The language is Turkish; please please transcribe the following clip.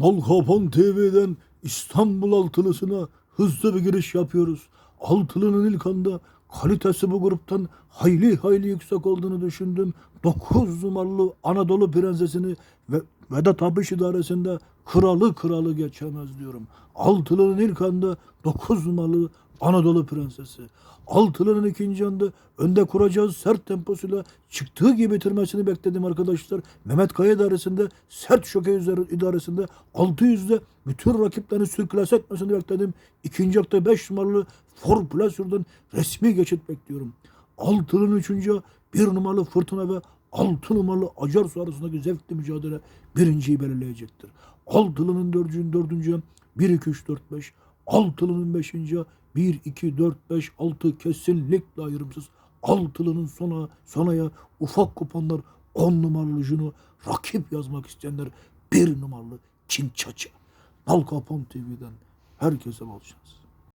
Nalkapon TV'den İstanbul Altılısı'na hızlı bir giriş yapıyoruz. Altılı'nın ilk anda kalitesi bu gruptan hayli hayli yüksek olduğunu düşündüm. 9 numaralı Anadolu Prensesini ve Vedat Abiş idaresinde kralı kralı geçemez diyorum. Altılı'nın ilk anda 9 numaralı Anadolu Prensesi. Altılı'nın ikinci anda önde kuracağız sert temposuyla çıktığı gibi bitirmesini bekledim arkadaşlar. Mehmet Kaya idaresinde sert şoke idaresinde 600'de bütün rakiplerini sürkülas etmesini bekledim. İkinci hafta 5 numaralı For Pleasure'dan resmi geçit bekliyorum. Altılı'nın üçüncü bir numaralı Fırtına ve 6 numaralı Acarsu arasındaki zevkli mücadele birinciyi belirleyecektir. Altılı'nın dördüncü, dördüncü 1, 2, 3, 4, 5. Altılı'nın beşinci 1, 2, 4, 5, 6 kesinlikle ayrımsız. Altılı'nın sona, sonaya ufak kuponlar 10 numaralı Juno rakip yazmak isteyenler 1 numaralı Çin Çaça. Nal Kapon TV'den herkese bol.